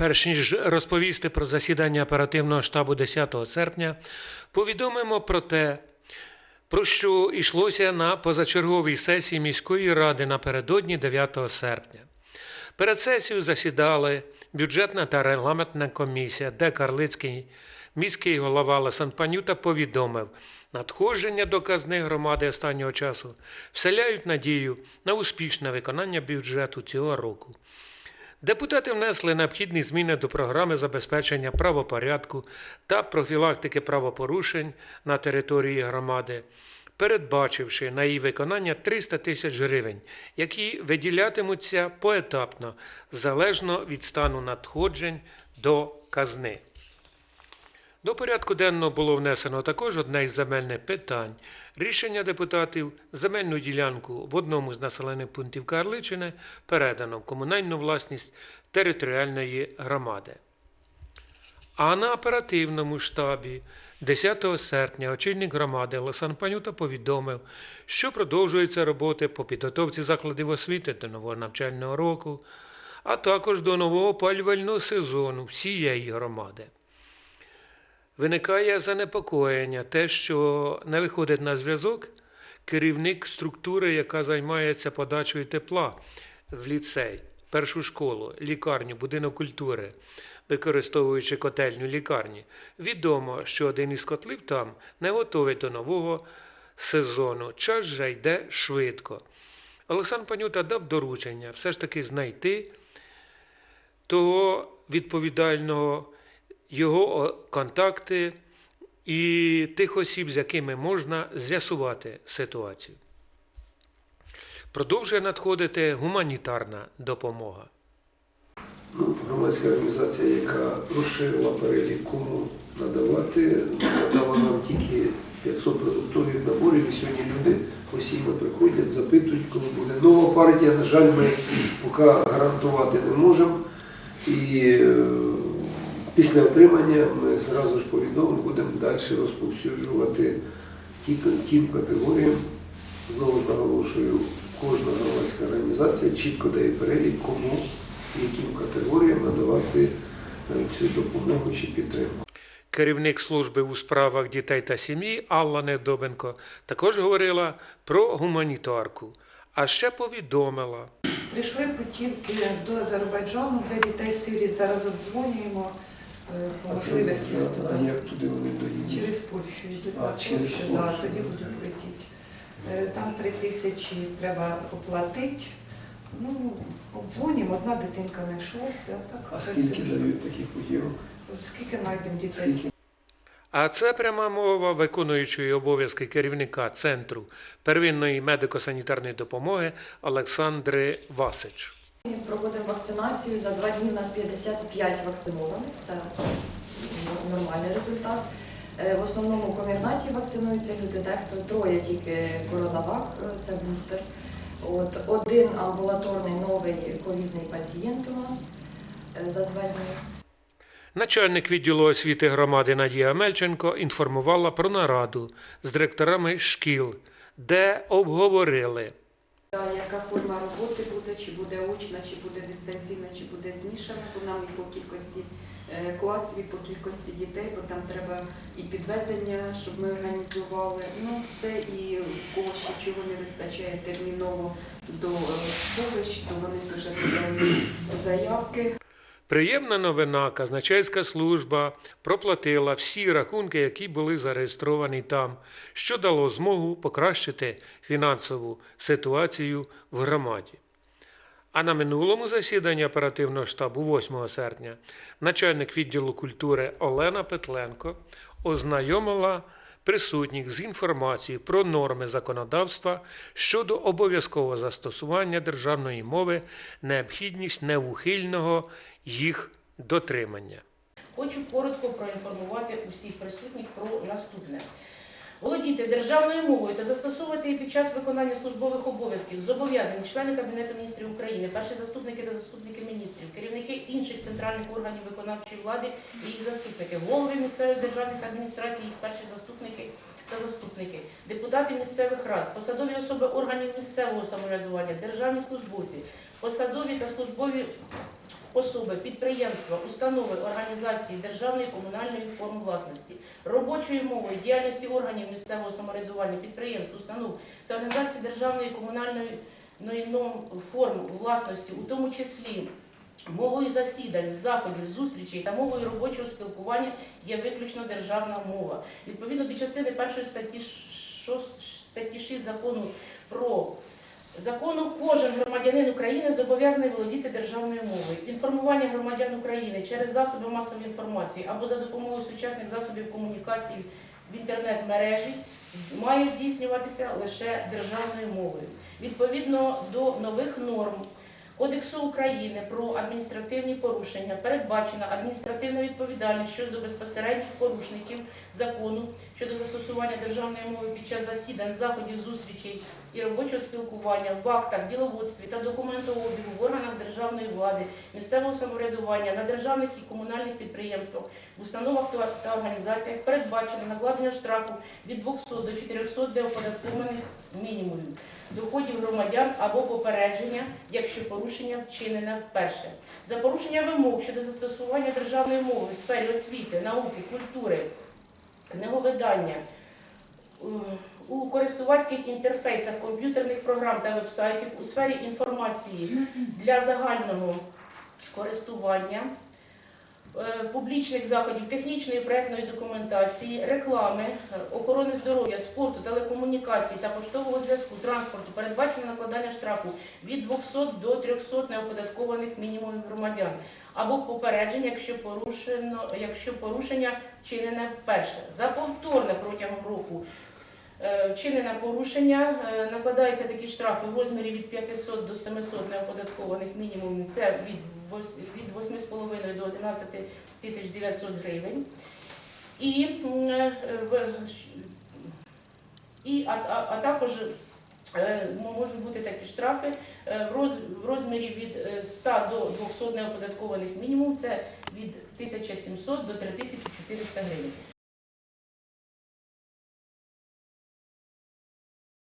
Перш ніж розповісти про засідання оперативного штабу 10 серпня, повідомимо про те, про що йшлося на позачерговій сесії міської ради напередодні 9 серпня. Перед сесією засідали бюджетна та регламентна комісія, де Карлицький міський голова Лесан Панюта повідомив, надходження до казни громади останнього часу вселяють надію на успішне виконання бюджету цього року. Депутати внесли необхідні зміни до програми забезпечення правопорядку та профілактики правопорушень на території громади, передбачивши на її виконання 300 тисяч гривень, які виділятимуться поетапно, залежно від стану надходжень до казни. До порядку денного було внесено також одне із земельних питань. Рішення депутатів земельну ділянку в одному з населених пунктів Карличини передано в комунальну власність територіальної громади. А на оперативному штабі 10 серпня очільник громади Лесан Панюта повідомив, що продовжуються роботи по підготовці закладів освіти до нового навчального року, а також до нового опалювального сезону всієї громади. Виникає занепокоєння те, що не виходить на зв'язок керівник структури, яка займається подачею тепла в ліцей, першу школу, лікарню, будинок культури, використовуючи котельню лікарні. Відомо, що один із котлів там не готовий до нового сезону. Час же йде швидко. Олександр Панюта дав доручення все ж таки знайти того відповідального його контакти і тих осіб, з якими можна з'ясувати ситуацію. Продовжує надходити гуманітарна допомога. Ну, громадська організація, яка розширила перелік кому надавати, надала нам тільки 500 продуктових наборів. І сьогодні люди постійно приходять, запитують, коли буде нова партія. На жаль, ми поки гарантувати не можемо. І е, після отримання ми зразу ж повідомимо, будемо далі розповсюджувати ті- тим категоріям. Знову ж наголошую, кожна громадська організація чітко дає перелік, кому яким категоріям надавати е, цю допомогу чи підтримку. Керівник служби у справах дітей та сім'ї Алла Недобенко також говорила про гуманітарку, а ще повідомила, Прийшли путівки до Азербайджану для дітей сиріт. Зараз обдзвонюємо по можливості А туди. як туди вони доїдуть? Через Польщу йдуть А, через Польщу, да, Польщу. тоді будуть летіти. Е, Там три тисячі треба оплатити. Ну, обдзвонюємо, одна дитинка знайшлася. Так, А скільки дають таких путівок? Скільки знайдемо дітей? Скільки? А це пряма мова виконуючої обов'язки керівника Центру первинної медико-санітарної допомоги Олександри Васич. Ми Проводимо вакцинацію. За два дні у нас 55 вакцинованих. Це нормальний результат. Е, В основному в комірнаті вакцинуються люди, дехто троє тільки коронавак, е, це бустер. От один амбулаторний новий ковідний пацієнт у нас е, за два дні. Начальник відділу освіти громади Надія Мельченко інформувала про нараду з директорами шкіл, де обговорили Яка форма роботи буде, чи буде очна, чи буде дистанційна, чи буде змішана, бо нам і по кількості е, класів, і по кількості дітей, бо там треба і підвезення, щоб ми організували. Ну все, і в кого ще чого не вистачає терміново до е, сховищ, то вони дуже подали заявки. Приємна новина, казначейська служба проплатила всі рахунки, які були зареєстровані там, що дало змогу покращити фінансову ситуацію в громаді. А на минулому засіданні оперативного штабу 8 серпня начальник відділу культури Олена Петленко ознайомила присутніх з інформацією про норми законодавства щодо обов'язкового застосування державної мови, необхідність неухильного їх дотримання. Хочу коротко проінформувати усіх присутніх про наступне. Володіти державною мовою та застосовувати її під час виконання службових обов'язків зобов'язані члени Кабінету міністрів України, перші заступники та заступники міністрів, керівники інших центральних органів виконавчої влади і їх заступники, голови місцевих державних адміністрацій, їх перші заступники, та заступники, депутати місцевих рад, посадові особи органів місцевого самоврядування, державні службовці, посадові та службові особи, підприємства, установи, організації державної комунальної форм власності, робочою мовою діяльності органів місцевого самоврядування, підприємств, установ та організацій державної комунальної форм власності, у тому числі мовою засідань, заходів, зустрічей та мовою робочого спілкування є виключно державна мова. Відповідно до частини першої статті 6, статті 6 закону про Закону кожен громадянин України зобов'язаний володіти державною мовою. Інформування громадян України через засоби масової інформації або за допомогою сучасних засобів комунікації в інтернет-мережі має здійснюватися лише державною мовою. Відповідно до нових норм Кодексу України про адміністративні порушення передбачена адміністративна відповідальність щодо безпосередніх порушників закону щодо застосування державної мови під час засідань, заходів, зустрічей і робочого спілкування в актах, діловодстві та документообігу в органах державної влади, місцевого самоврядування, на державних і комунальних підприємствах, в установах та- організаціях передбачено накладення штрафу від 200 до 400 неоподаткованих мінімумів доходів громадян або попередження, якщо порушення вчинене вперше. За порушення вимог щодо застосування державної мови в сфері освіти, науки, культури, книговидання, е, у користувацьких інтерфейсах комп'ютерних програм та вебсайтів у сфері інформації для загального користування, е, публічних заходів, технічної проектної документації, реклами, е, охорони здоров'я, спорту, телекомунікацій та поштового зв'язку, транспорту передбачено накладання штрафу від 200 до 300 неоподаткованих мінімумів громадян або попередження, якщо порушено, якщо порушення вчинене вперше. За повторне протягом року вчинене порушення е, накладаються такі штрафи в розмірі від 500 до 700 неоподаткованих мінімумів. Це від 8,5 до 11 тисяч 900 гривень. І, е, і а, а, а також е, можуть бути такі штрафи е, в розмірі від е, 100 до 200 неоподаткованих мінімум, це від 1700 до 3400 гривень.